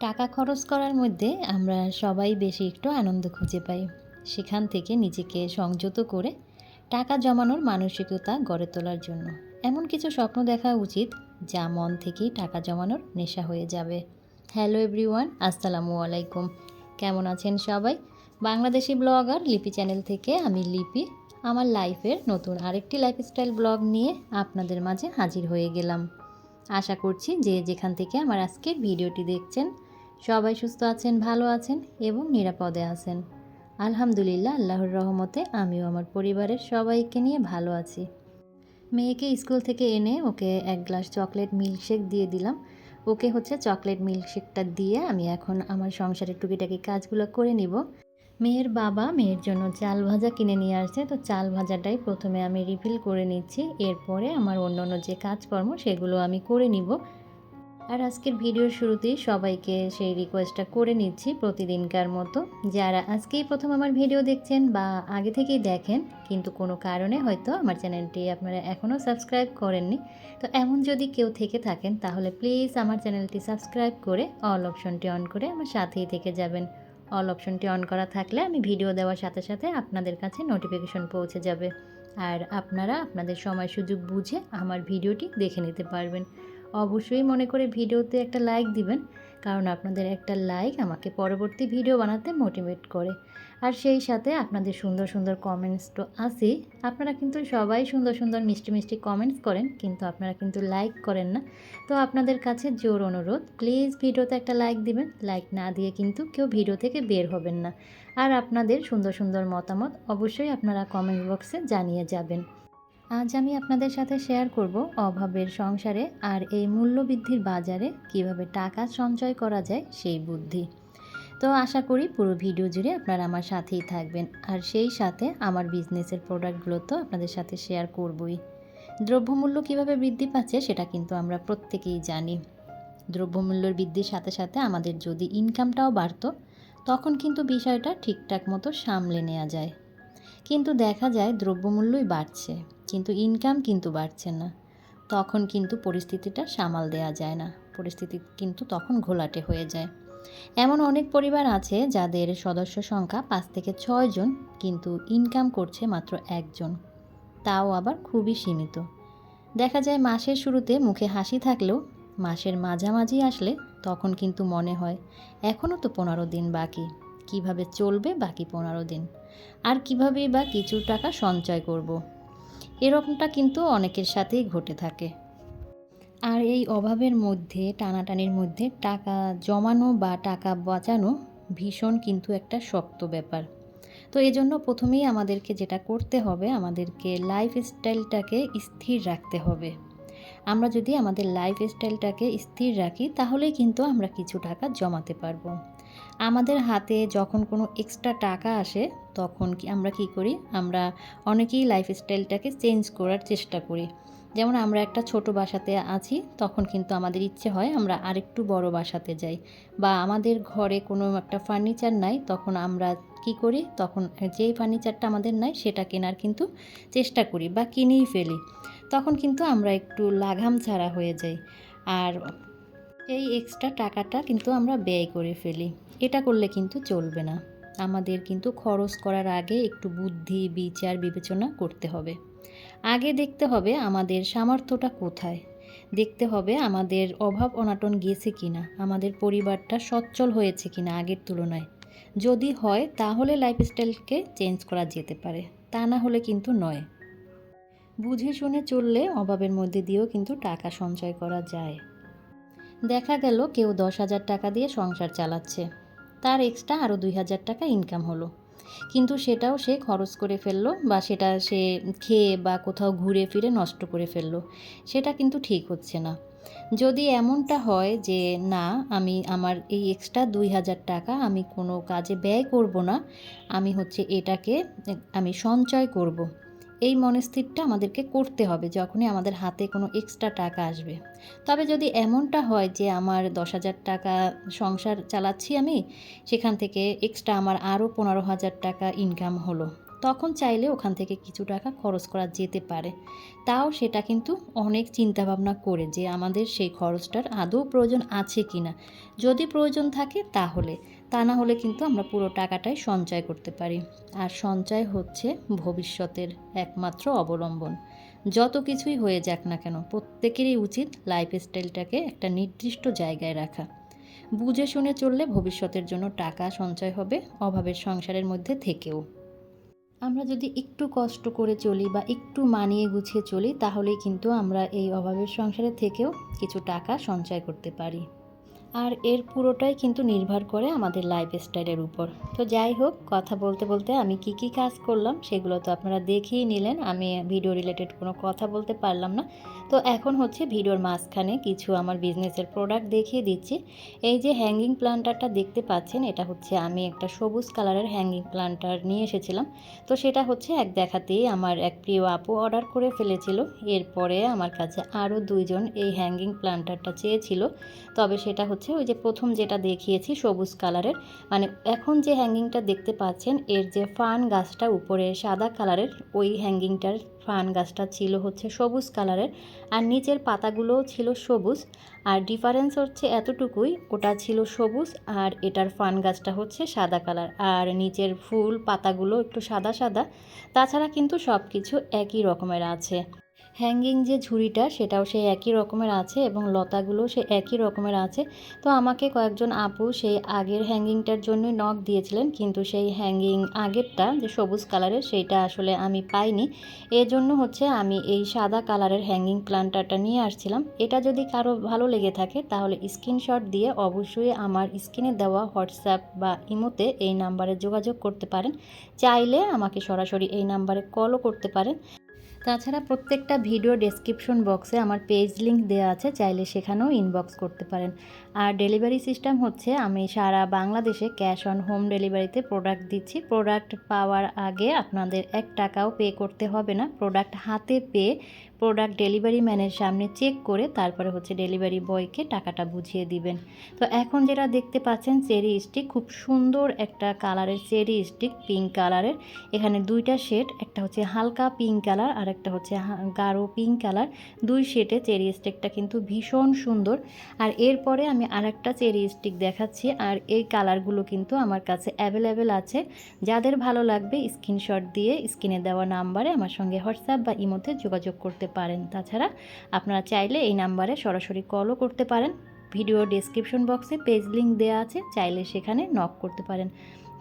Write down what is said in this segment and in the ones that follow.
টাকা খরচ করার মধ্যে আমরা সবাই বেশি একটু আনন্দ খুঁজে পাই। সেখান থেকে নিজেকে সংযত করে টাকা জমানোর মানসিকতা গড়ে তোলার জন্য। এমন কিছু স্বপ্ন দেখা উচিত যা মন থেকেই টাকা জমানোর নেশা হয়ে যাবে। হ্যালো এভরিওয়ান, আসসালামু আলাইকুম। কেমন আছেন সবাই? বাংলাদেশি ব্লগার লিপি চ্যানেল থেকে আমি লিপি। আমার লাইফের নতুন আরেকটি লাইফস্টাইল ব্লগ নিয়ে আপনাদের মাঝে হাজির হয়ে গেলাম। আশা করছি যে যেখান থেকে আমার আজকের ভিডিওটি দেখছেন সবাই সুস্থ আছেন, ভালো আছেন এবং নিরাপদে আছেন। আলহামদুলিল্লাহ, আল্লাহর রহমতে আমিও আমার পরিবারের সবাইকে নিয়ে ভালো আছি। মেয়েকে স্কুল থেকে এনে ওকে এক গ্লাস চকলেট মিল্কশেক দিয়ে দিলাম। ওকে হচ্ছে চকলেট মিল্কশেকটা দিয়ে আমি এখন আমার সংসারের টুকিটাকি কাজগুলো করে নিব। মেয়ের বাবা মেয়ের জন্য চাল ভাজা কিনে নিয়ে আসছে, তো চাল ভাজাটাই প্রথমে আমি রিফিল করে নিচ্ছি। এরপরে আমার অন্য অন্য যে কাজকর্ম, সেগুলো আমি করে নিব। আর আজকের ভিডিওর শুরুতেই সবাইকে সেই রিকোয়েস্টটা করে নিচ্ছি প্রতিদিনকার মতো। যারা আজকেই প্রথম আমার ভিডিও দেখছেন বা আগে থেকেই দেখেন, কিন্তু কোনো কারণে হয়তো আমার চ্যানেলটি আপনারা এখনও সাবস্ক্রাইব করেননি, তো এমন যদি কেউ থেকে থাকেন, তাহলে প্লিজ আমার চ্যানেলটি সাবস্ক্রাইব করে অল অপশনটি অন করে আমার সাথেই থেকে যাবেন। অল অপশনটি অন করা থাকলে আমি ভিডিও দেওয়ার সাথে সাথে আপনাদের কাছে নোটিফিকেশন পৌঁছে যাবে। আর আপনারা আপনাদের সময় সুযোগ বুঝে আমার ভিডিওটি দেখে নিতে পারবেন। অবশ্যই মনে করে ভিডিওতে একটা লাইক দিবেন, কারণ আপনাদের একটা লাইক আমাকে পরবর্তী ভিডিও বানাতে মোটিভেট করে। আর সেই সাথে আপনাদের সুন্দর সুন্দর কমেন্টস তো আসেই আপনারা কিন্তু সবাই সুন্দর সুন্দর মিষ্টি মিষ্টি কমেন্টস করেন, কিন্তু আপনারা কিন্তু লাইক করেন না। তো আপনাদের কাছে জোর অনুরোধ প্লিজ ভিডিওতে একটা লাইক দিবেন। লাইক না দিয়ে কিন্তু কেউ ভিডিও থেকে বের হবেন না। আর আপনাদের সুন্দর সুন্দর মতামত অবশ্যই আপনারা কমেন্ট বক্সে জানিয়ে যাবেন। আজ আমি আপনাদের সাথে শেয়ার করব অভাবের সংসারে আর এই মূল্যবৃদ্ধির বাজারে কীভাবে টাকা সঞ্চয় করা যায় সেই বুদ্ধি। তো আশা করি পুরো ভিডিও জুড়ে আপনারা আমার সাথেই থাকবেন আর সেই সাথে আমার বিজনেসের প্রোডাক্টগুলো তো আপনাদের সাথে শেয়ার করবই। দ্রব্যমূল্য কীভাবে বৃদ্ধি পাচ্ছে সেটা কিন্তু আমরা প্রত্যেকেই জানি। দ্রব্যমূল্যের বৃদ্ধির সাথে সাথে আমাদের যদি ইনকামটাও বাড়তো, তখন কিন্তু বিষয়টা ঠিকঠাক মতো সামলে নেওয়া যায়। কিন্তু দেখা যায় দ্রব্যমূল্যই বাড়ছে। কিন্তু ইনকাম কিন্তু বাড়ছে না। তখন কিন্তু পরিস্থিতিটা সামাল দেওয়া যায় না। পরিস্থিতি কিন্তু তখন ঘোলাটে হয়ে যায়। এমন অনেক পরিবার আছে যাদের সদস্য সংখ্যা পাঁচ থেকে ছয় জন কিন্তু ইনকাম করছে মাত্র একজন। তাও আবার খুবই সীমিত। দেখা যায় মাসের শুরুতে মুখে হাসি থাকলেও মাসের মাঝামাঝি আসলে তখন কিন্তু মনে হয় এখনও তো পনেরো দিন বাকি। কীভাবে চলবে বাকি পনেরো দিন? আর কীভাবে বা কিছু টাকা সঞ্চয় করব। এরকমটা কিন্তু অনেকের সাথেই ঘটে থাকে। আর এই অভাবের মধ্যে, টানাটানির মধ্যে টাকা জমানো বা টাকা বাঁচানো ভীষণ কিন্তু একটা শক্ত ব্যাপার। তো এই জন্য প্রথমেই আমাদেরকে যেটা করতে হবে, আমাদেরকে লাইফ স্টাইলটাকে স্থির রাখতে হবে। আমরা যদি আমাদের লাইফ স্টাইলটাকে স্থির রাখি, তাহলেই কিন্তু আমরা কিছু টাকা জমাতে পারব। আমাদের হাতে যখন কোনো এক্সট্রা টাকা আসে তখন কি আমরা কি করি? আমরা অনেকেই লাইফস্টাইলটাকে চেঞ্জ করার চেষ্টা করি। যেমন আমরা একটা ছোট বাসাতে আছি, তখন কিন্তু আমাদের ইচ্ছে হয় আমরা আরেকটু বড় বাসাতে যাই। বা আমাদের ঘরে কোনো একটা ফার্নিচার নাই, তখন আমরা কি করি? তখন যেই ফার্নিচারটা আমাদের নাই, সেটা কেনার কিন্তু চেষ্টা করি বা কিনেই ফেলি। তখন কিন্তু আমরা একটু লাঘাম ছাড়া হয়ে যাই। আর এই এক্সট্রা টাকাটা কিন্তু আমরা ব্যয় করে ফেলি। এটা করলে কিন্তু চলবে না। আমাদের কিন্তু খরচ করার আগে একটু বুদ্ধি, বিচার, বিবেচনা করতে হবে। আগে দেখতে হবে আমাদের সামর্থ্যটা কোথায়। দেখতে হবে আমাদের অভাব অনাটন গিয়েছে কিনা, আমাদের পরিবারটা সচ্ছল হয়েছে কিনা আগের তুলনায়। যদি হয় তাহলে লাইফস্টাইলকে চেঞ্জ করা যেতে পারে, তা না হলে কিন্তু নয়। বুঝে শুনে চললে অভাবের মধ্যে দিয়েও কিন্তু টাকা সঞ্চয় করা যায়। দেখা গেল কেউ দশ হাজার টাকা দিয়ে সংসার চালাচ্ছে। তার এক্সট্রা আরও দুই হাজার টাকা ইনকাম হলো। কিন্তু সেটাও সে খরচ করে ফেলল বা সেটা সে খেয়ে বা কোথাও ঘুরে ফিরে নষ্ট করে ফেলল। সেটা কিন্তু ঠিক হচ্ছে না। যদি এমনটা হয় যে, না, আমি আমার এই এক্সট্রা দুই হাজার টাকা আমি কোনো কাজে ব্যয় করব না, আমি হচ্ছে এটাকে, আমি সঞ্চয় করব। এই মনস্থিরটা আমাদেরকে করতে হবে যখনই আমাদের হাতে কোনো এক্সট্রা টাকা আসবে। তবে যদি এমনটা হয় যে আমার দশ হাজার টাকা সংসার চালাচ্ছি আমি, সেখান থেকে এক্সট্রা আমার আরও পনেরো হাজার টাকা ইনকাম হলো, তখন চাইলে ওখান থেকে কিছু টাকা খরচ করা যেতে পারে। তাও সেটা কিন্তু অনেক চিন্তাভাবনা করে যে আমাদের সেই খরচটার আদৌ প্রয়োজন আছে কি না যদি প্রয়োজন থাকে তাহলে তা না হলে কিন্তু আমরা পুরো টাকাটাই সঞ্চয় করতে পারি। আর সঞ্চয় হচ্ছে ভবিষ্যতের একমাত্র অবলম্বন। যত কিছুই হয়ে যাক না কেন, প্রত্যেকেরই উচিত লাইফস্টাইলটাকে একটা নির্দিষ্ট জায়গায় রাখা। বুঝে শুনে চললে ভবিষ্যতের জন্য টাকা সঞ্চয় হবে, অভাবের সংসারের মধ্যে থেকেও। আমরা যদি একটু কষ্ট করে চলি বা একটু মানিয়ে গুছিয়ে চলি, তাহলেই কিন্তু আমরা এই অভাবের সংসারে থেকেও কিছু টাকা সঞ্চয় করতে পারি। আর এর পুরোটাই কিন্তু নির্ভর করে আমাদের লাইফস্টাইলের উপর। তো যাই হোক, কথা বলতে বলতে আমি কি কি কাজ করলাম সেগুলো তো আপনারা দেখেই নিলেন। আমি ভিডিও রিলেটেড কোনো কথা বলতে পারলাম না। তো এখন হচ্ছে ভিডিওর মাঝখানে কিছু আমার বিজনেসের প্রোডাক্ট দেখিয়ে দিচ্ছি। এই যে হ্যাঙ্গিং প্ল্যান্টারটা দেখতে পাচ্ছেন, এটা হচ্ছে আমি একটা সবুজ কালারের হ্যাঙ্গিং প্ল্যান্টার নিয়ে এসেছিলাম। তো সেটা হচ্ছে এক দেখাতেই আমার এক প্রিয় আপু অর্ডার করে ফেলেছিল। এরপরে আমার কাছে আরও দুইজন এই হ্যাঙ্গিং প্ল্যান্টারটা চেয়েছিল। তবে সেটা হচ্ছে ওই যে প্রথম যেটা দেখিয়েছি সবুজ কালারের। মানে এখন যে হ্যাঙ্গিংটা দেখতে পাচ্ছেন, এর যে ফান গাছটা উপরে সাদা কালারের, ওই হ্যাঙ্গিংটার ফান গাছটা ছিল হচ্ছে সবুজ কালারের। আর নিচের পাতাগুলোও ছিল সবুজ। আর ডিফারেন্স হচ্ছে এতটুকুই, ওটা ছিল সবুজ আর এটার ফান গাছটা হচ্ছে সাদা কালার। আর নিচের ফুল পাতাগুলো একটু সাদা সাদা। তাছাড়া কিন্তু সব কিছু একই রকমের আছে। হ্যাঙ্গিং যে ঝুড়িটা, সেটাও সেই একই রকমের আছে এবং লতাগুলো সে একই রকমের আছে। তো আমাকে কয়েকজন আপু সেই আগের হ্যাঙ্গিংটার জন্য নখ দিয়েছিলেন, কিন্তু সেই হ্যাঙ্গিং আগেরটা যে সবুজ কালারের, সেইটা আসলে আমি পাইনি। এজন্য হচ্ছে আমি এই সাদা কালারের হ্যাঙ্গিং প্ল্যান্টারটা নিয়ে আসছিলাম। এটা যদি কারও ভালো লেগে থাকে, তাহলে স্ক্রিনশট দিয়ে অবশ্যই আমার স্ক্রিনে দেওয়া হোয়াটসঅ্যাপ বা ইমোতে এই নাম্বারে যোগাযোগ করতে পারেন। চাইলে আমাকে সরাসরি এই নাম্বারে কলও করতে পারেন। তাছাড়া প্রত্যেকটা ভিডিও ডেসক্রিপশন বক্সে আমার পেজ লিঙ্ক দেওয়া আছে, চাইলে সেখানেও ইনবক্স করতে পারেন। আর ডেলিভারি সিস্টেম হচ্ছে, আমি সারা বাংলাদেশে ক্যাশ অন হোম ডেলিভারিতে প্রোডাক্ট দিচ্ছি। প্রোডাক্ট পাওয়ার আগে আপনাদের এক টাকাও পে করতে হবে না। প্রোডাক্ট হাতে পেয়ে প্রোডাক্ট ডেলিভারি ম্যানের সামনে চেক করে তারপরে হচ্ছে ডেলিভারি বয়কে টাকাটা বুঝিয়ে দিবেন। তো এখন যেটা দেখতে পাচ্ছেন, চেরি স্টিক, খুব সুন্দর একটা কালারের চেরি স্টিক, পিঙ্ক কালারের। এখানে দুইটা শেড, একটা হচ্ছে হালকা পিঙ্ক কালার আর একটা হচ্ছে গাঢ় পিঙ্ক কালার। দুই শেডে চেরি স্টিকটা কিন্তু ভীষণ সুন্দর। আর এরপরে আমি আরেকটা চেরি স্টিক দেখাচ্ছি আর এই কালারগুলো কিন্তু আমার কাছে অ্যাভেলেবেল আছে। যাদের ভালো লাগবে, স্ক্রিনশট দিয়ে স্ক্রিনে দেওয়া নাম্বারে আমার সঙ্গে হোয়াটসঅ্যাপ বা ইমোতে যোগাযোগ করতে পারেন। তাছাড়া আপনারা চাইলে এই নাম্বারে সরাসরি কলও করতে পারেন। ভিডিও ডেসক্রিপশন বক্সে পেজ লিঙ্ক দেওয়া আছে, চাইলে সেখানে নক করতে পারেন।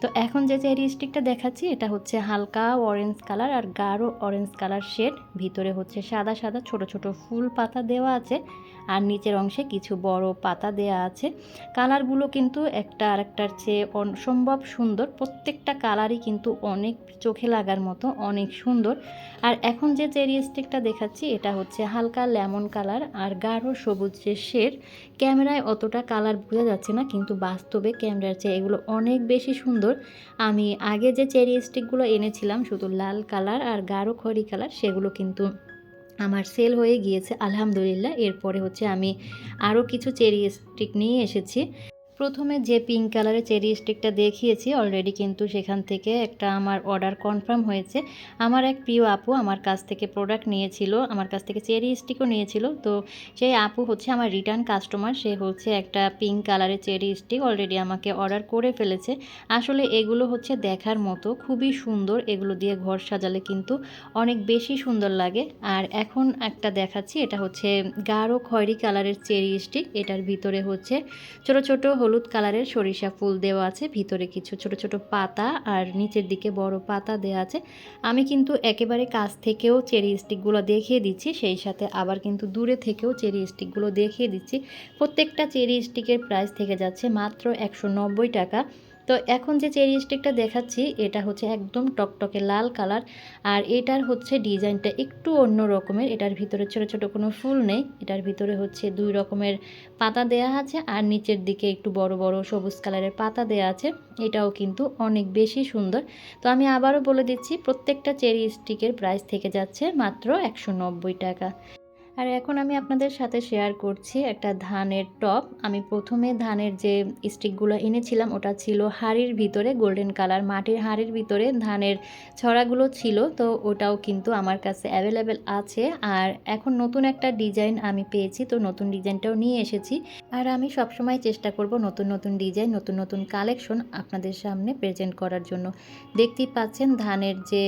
তো এখন যে চেরি স্টিকটা দেখাচ্ছি, এটা হচ্ছে হালকা অরেঞ্জ কালার আর গাঢ় অরেঞ্জ কালার শেড ভিতরে হচ্ছে সাদা সাদা ছোট ছোট ফুল পাতা দেওয়া আছে আর নিচের অংশে কিছু বড় পাতা দেওয়া আছে। কালারগুলো কিন্তু একটা আরেকটার চেয়ে অসম্ভব সুন্দর। প্রত্যেকটা কালারই কিন্তু অনেক চোখে লাগার মতো, অনেক সুন্দর। আর এখন যে চেরি স্টিকটা দেখাচ্ছি, এটা হচ্ছে হালকা লেমন কালার আর গাঢ় সবুজ যে শেড ক্যামেরায় অতটা কালার বোঝা যাচ্ছে না, কিন্তু বাস্তবে ক্যামেরার চেয়ে এগুলো অনেক বেশি সুন্দর। আমি আগে যে চেরি স্টিকগুলো এনেছিলাম, শুধু লাল কালার আর গাঢ় খড়ি কালার, সেগুলো কিন্তু আমার সেল হয়ে গিয়েছে, আলহামদুলিল্লাহ। এরপরে হচ্ছে আমি আরও কিছু চেরি স্টিক নিয়ে এসেছি। প্রথমে যে পিঙ্ক কালারের চেরি স্টিকটা দেখিয়েছি অলরেডি কিন্তু সেখান থেকে একটা আমার অর্ডার কনফার্ম হয়েছে। আমার এক প্রিয় আপু আমার কাছ থেকে প্রোডাক্ট নিয়েছিল, আমার কাছ থেকে চেরি স্টিকও নিয়েছিল। তো সেই আপু হচ্ছে আমার রিটার্ন কাস্টমার সে হচ্ছে একটা পিঙ্ক কালারের চেরি স্টিক অলরেডি আমাকে অর্ডার করে ফেলেছে। আসলে এগুলো হচ্ছে দেখার মতো, খুবই সুন্দর, এগুলো দিয়ে ঘর সাজালে কিন্তু অনেক বেশি সুন্দর লাগে। আর এখন একটা দেখাচ্ছি, এটা হচ্ছে গাঢ় খয়েরি কালারের চেরি স্টিক এটার ভিতরে হচ্ছে ছোট ছোট হলুদ কালারের সরিষা ফুল দেওয়া আছে, ভিতরে কিছু ছোট ছোট পাতা আর নিচের দিকে বড় পাতা দেওয়া আছে। আমি কিন্তু একেবারে কাছ থেকেও চেরি স্টিকগুলো দেখিয়ে দিচ্ছি, সেই সাথে আবার কিন্তু দূরে থেকেও চেরি স্টিকগুলো দেখিয়ে দিচ্ছি। প্রত্যেকটা চেরি স্টিকের প্রাইস থেকে যাচ্ছে মাত্র একশো নব্বই টাকা। তো এখন যে চেরি স্টিকটা দেখাচ্ছি, এটা হচ্ছে একদম টকটকে লাল কালার। আর এটার হচ্ছে ডিজাইনটা একটু অন্য রকমের। এটার ভিতরে ছোট ছোট কোনো ফুল নেই। এটার ভিতরে হচ্ছে দুই রকমের পাতা দেয়া আছে আর নিচের দিকে একটু বড় বড় সবুজ কালারের পাতা দেয়া আছে। এটাও কিন্তু অনেক বেশি সুন্দর। তো আমি আবারও বলে দিচ্ছি, প্রত্যেকটা চেরি স্টিকের প্রাইস থেকে যাচ্ছে মাত্র একশো নব্বই টাকা। আর এখন আমি আপনাদের সাথে শেয়ার করছি একটা ধানের টপ আমি প্রথমে ধানের যে স্টিকগুলো এনেছিলাম, ওটা ছিল হাড়ির ভিতরে গোল্ডেন কালার মাটির হাড়ির ভিতরে ধানের ছড়াগুলো ছিল। তো ওটাও কিন্তু আমার কাছে অ্যাভেলেবেল আছে। আর এখন নতুন একটা ডিজাইন আমি পেয়েছি, তো নতুন ডিজাইনটাও নিয়ে এসেছি। আর আমি সবসময় চেষ্টা করব নতুন নতুন ডিজাইন নতুন নতুন কালেকশন আপনাদের সামনে প্রেজেন্ট করার জন্য। দেখতেই পাচ্ছেন ধানের যে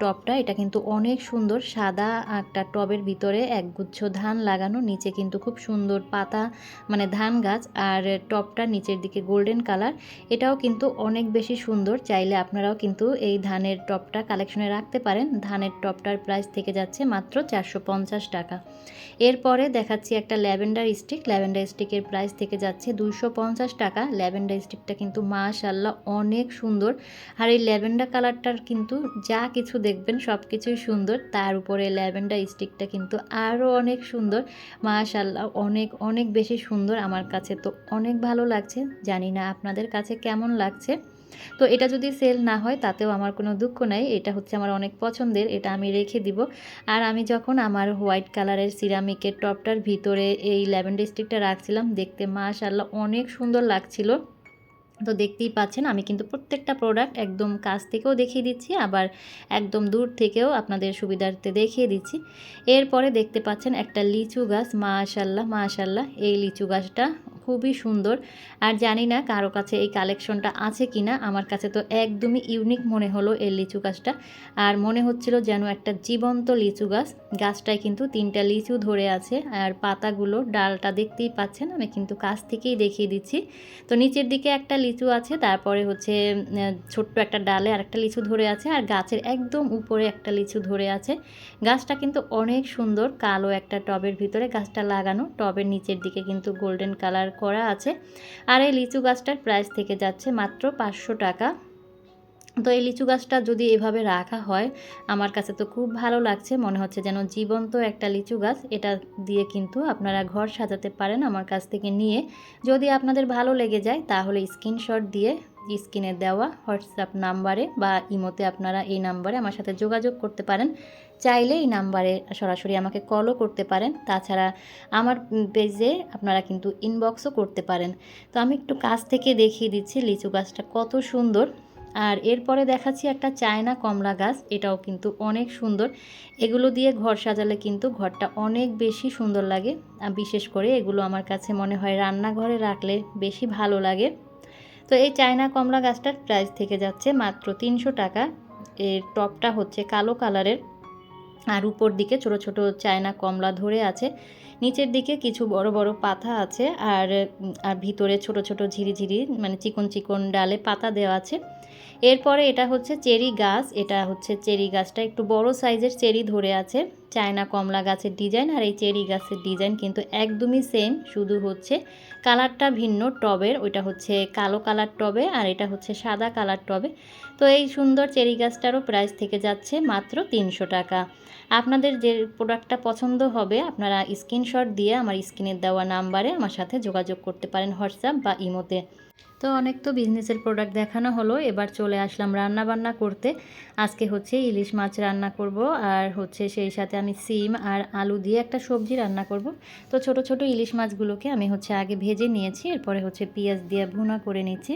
টপটা এটা কিন্তু অনেক সুন্দর, সাদা একটা টবের ভিতরে একগুচ্ছ ধান লাগানো, নিচে কিন্তু খুব সুন্দর পাতা মানে ধান গাছ আর টপটা নিচের দিকে গোল্ডেন কালার, এটাও কিন্তু অনেক বেশি সুন্দর। চাইলে আপনারাও কিন্তু এই ধানের টপটা কালেকশনে রাখতে পারেন। ধানের টপটার প্রাইস থেকে যাচ্ছে মাত্র চারশো পঞ্চাশ টাকা। এরপরে দেখাচ্ছি একটা ল্যাভেন্ডার স্টিক। ল্যাভেন্ডার স্টিকের প্রাইস থেকে যাচ্ছে দুইশো পঞ্চাশ টাকা। ল্যাভেন্ডার স্টিকটা কিন্তু মাশাল্লাহ অনেক সুন্দর। আর এই ল্যাভেন্ডার কালারটার কিন্তু যা কিছু দেখবেন সব কিছুই সুন্দর। তার উপরে ল্যাভেন্ডার স্টিকটা কিন্তু আরও অনেক সুন্দর। মাশাল্লাহ অনেক অনেক বেশি সুন্দর আমার কাছে। তো অনেক ভালো লাগছে। জানি না আপনাদের কাছে কেমন লাগছে। তো এটা যদি সেল না হয়, তাতেও আমার কোনো দুঃখ নাই। এটা হচ্ছে আমার অনেক পছন্দের, এটা আমি রেখে দিব। আর আমি যখন আমার হোয়াইট কালারের সিরামিকের টপটার ভিতরে এই ল্যাভেন্ডার স্টিকটা রাখছিলাম, দেখতে মাশাল্লাহ অনেক সুন্দর লাগছিল। তো দেখতেই পাচ্ছেন, আমি কিন্তু প্রত্যেকটা প্রোডাক্ট একদম কাছ থেকেও দেখিয়ে দিচ্ছি, আবার একদম দূর থেকেও আপনাদের সুবিধার্থে দেখিয়ে দিচ্ছি। এরপরে দেখতে পাচ্ছেন একটা লিচু গাছ মাশাল্লাহ মাশাল্লাহ এই লিচু গাছটা খুবই সুন্দর। আর জানি না কারও কাছে এই কালেকশনটা আছে কি না আমার কাছে তো একদমই ইউনিক মনে হলো এই লিচু গাছটা। আর মনে হচ্ছিল যেন একটা জীবন্ত লিচু গাছ। গাছটায় কিন্তু তিনটা লিচু ধরে আছে, আর পাতাগুলো, ডালটা দেখতেই পাচ্ছেন, আমি কিন্তু কাছ থেকেই দেখিয়ে দিচ্ছি। তো নিচের দিকে একটা লিচু আছে, তারপরে হচ্ছে ছোট্ট একটা ডালে আর একটা লিচু ধরে আছে, আর গাছের একদম উপরে একটা লিচু ধরে আছে। গাছটা কিন্তু অনেক সুন্দর, কালো একটা টবের ভিতরে গাছটা লাগানো, টবের নিচের দিকে কিন্তু গোল্ডেন কালার করা আছে। আর এই লিচু গাছটার প্রাইস থেকে যাচ্ছে মাত্র পাঁচশো টাকা। তো এই লিচু গাছটা যদি এভাবে রাখা হয়, আমার কাছে তো খুব ভালো লাগছে। মনে হচ্ছে যেন জীবন্ত একটা লিচু গাছ। এটা দিয়ে কিন্তু আপনারা ঘর সাজাতে পারেন আমার কাছ থেকে নিয়ে। যদি আপনাদের ভালো লেগে যায়, তাহলে স্ক্রিনশট দিয়ে স্ক্রিনে দেওয়া হোয়াটসঅ্যাপ নাম্বারে বা ইমোতে আপনারা এই নাম্বারে আমার সাথে যোগাযোগ করতে পারেন। চাইলে এই নাম্বারে সরাসরি আমাকে কলও করতে পারেন। তাছাড়া আমার পেজে আপনারা কিন্তু ইনবক্সও করতে পারেন। তো আমি একটু কাছ থেকে দেখিয়ে দিচ্ছি লিচু গাছটা কত সুন্দর। আর এরপরে দেখাচ্ছি একটা চায়না কমলা গাছ, এটাও কিন্তু অনেক সুন্দর। এগুলো দিয়ে ঘর সাজালে কিন্তু ঘরটা অনেক বেশি সুন্দর লাগে। বিশেষ করে এগুলো আমার কাছে মনে হয় রান্নাঘরে রাখলে বেশি ভালো লাগে। তো এই চায়না কমলা গাছটার প্রাইস থেকে যাচ্ছে মাত্র তিনশো টাকা। এর টপটা হচ্ছে কালো কালারের আর উপর দিকে ছোট ছোট চায়না কমলা ধরে আছে। নিচের দিকে কিছু বড় বড় পাতা আছে আর আর ভিতরে ছোট ছোট ঝিরিঝিরি মানে চিকন চিকন ডালে পাতা দেওয়া আছে। এরপরে এটা হচ্ছে চেরি গাছ, এটা হচ্ছে চেরি গাছটা একটু বড় সাইজের চেরি ধরে আছে। চায়না কমলা গাছের ডিজাইন আর এই চেরি গাছের ডিজাইন কিন্তু একদমই সেম শুধু হচ্ছে কালারটা ভিন্ন টবের, ওইটা হচ্ছে কালো কালার টবে আর এটা হচ্ছে সাদা কালার টবে। তো এই সুন্দর চেরি গাছটারও প্রাইস থেকে যাচ্ছে মাত্র তিনশো টাকা। আপনাদের যে প্রোডাক্টটা পছন্দ হবে, আপনারা স্ক্রিনশট দিয়ে আমার স্ক্রিনের দেওয়া নাম্বারে আমার সাথে যোগাযোগ করতে পারেন হোয়াটসঅ্যাপ বা ইমোতে। তো অনেক তো বিজনেসের প্রোডাক্ট দেখানো হলো, এবার চলে আসলাম রান্না বান্না করতে। আজকে হচ্ছে ইলিশ মাছ রান্না করব, আর হচ্ছে সেই সাথে আমি সিম আর আলু দিয়ে একটা সবজি রান্না করব। তো ছোট ছোট ইলিশ মাছগুলোকে আমি হচ্ছে আগে ভেজে নিয়েছি, এরপরে হচ্ছে পেঁয়াজ দিয়ে ভুনা করে নিচ্ছি।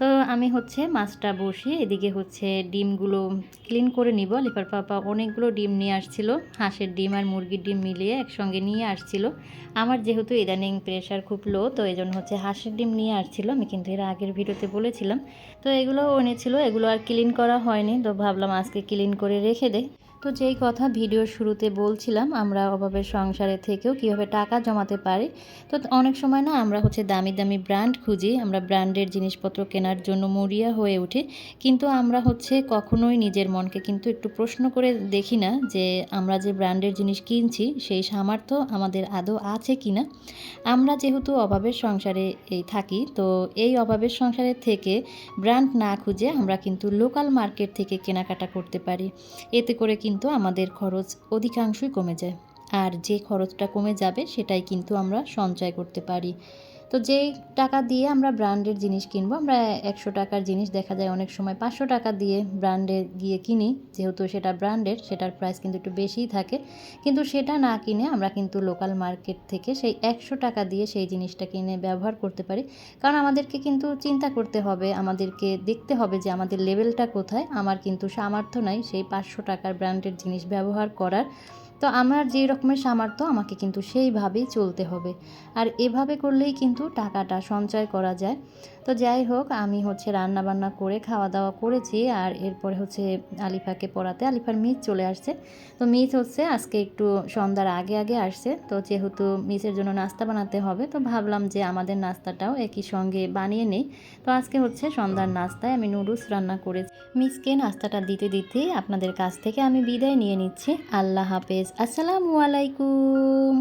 তো আমি হচ্ছে মাছটা বসিয়ে এদিকে হচ্ছে ডিমগুলো ক্লিন করে নিব। লিপার পাপা অনেকগুলো ডিম নিয়ে আসছিল, হাঁসের ডিম আর মুরগির ডিম মিলিয়ে একসঙ্গে নিয়ে আসছিল। আমার যেহেতু ইদানিং প্রেশার খুব লো তো এই জন্য হচ্ছে হাঁসের ডিম নিয়ে আসছিল। আমি কিন্তু এর আগের ভিডিওতে বলেছিলাম। তো এগুলো এনেছিল, এগুলো আর ক্লিন করা হয়নি, তো ভাবলাম আজকে ক্লিন করে রেখে দে তো যেই কথা ভিডিওর শুরুতে বলছিলাম, আমরা অভাবের সংসারে থেকেও কীভাবে টাকা জমাতে পারি, তো অনেক সময় না আমরা হচ্ছে দামি দামি ব্র্যান্ড খুঁজি, আমরা ব্র্যান্ডের জিনিসপত্র কেনার জন্য মরিয়া হয়ে উঠি, কিন্তু আমরা হচ্ছে কখনোই নিজের মনকে কিন্তু একটু প্রশ্ন করে দেখি না যে আমরা যে ব্র্যান্ডের জিনিস কিনছি, সেই সামর্থ্য আমাদের আদৌ আছে কি না আমরা যেহেতু অভাবের সংসারে এই থাকি, তো এই অভাবের সংসারে থেকে ব্র্যান্ড না খুঁজে আমরা কিন্তু লোকাল মার্কেট থেকে কেনাকাটা করতে পারি। এতে করে কিন্তু আমাদের খরচ অধিকাংশই কমে যায়। আর যে খরচটা কমে যাবে, সেটাই কিন্তু আমরা সঞ্চয় করতে পারি। তো যেই টাকা দিয়ে আমরা ব্র্যান্ডের জিনিস কিনবো, আমরা একশো টাকার জিনিস দেখা যায় অনেক সময় পাঁচশো টাকা দিয়ে ব্র্যান্ডে গিয়ে কিনি। যেহেতু সেটা ব্র্যান্ডের, সেটার প্রাইস কিন্তু একটু বেশিই থাকে। কিন্তু সেটা না কিনে আমরা কিন্তু লোকাল মার্কেট থেকে সেই একশো টাকা দিয়ে সেই জিনিসটা কিনে ব্যবহার করতে পারি। কারণ আমাদেরকে কিন্তু চিন্তা করতে হবে, আমাদেরকে দেখতে হবে যে আমাদের লেভেলটা কোথায়। আমার কিন্তু সামর্থ্য নাই সেই পাঁচশো টাকার ব্র্যান্ডের জিনিস ব্যবহার করার। তো আমার যে রকমের সামর্থ্য, আমাকে কিন্তু সেইভাবেই চলতে হবে। আর এভাবে করলেই কিন্তু টাকাটা সঞ্চয় করা যায়। তো যাই হোক, আমি হচ্ছে রান্না বান্না করে খাওয়া দাওয়া করেছি আর এরপরে হচ্ছে আলিফাকে পড়াতে, আলিফার মিস চলে আসছে। তো মিস হচ্ছে আজকে একটু সন্ধ্যার আগে আগে আসছে। তো যেহেতু মিসের জন্য নাস্তা বানাতে হবে, তো ভাবলাম যে আমাদের নাস্তাটাও একই সঙ্গে বানিয়ে নেই। তো আজকে হচ্ছে সন্ধ্যার নাস্তায় আমি নুডলস রান্না করেছি। মিসকে নাস্তাটা দিতে দিতে আপনাদের কাছ থেকে আমি বিদায় নিয়ে নিচ্ছি। আল্লাহ হাফেজ আসসালামু আলাইকুম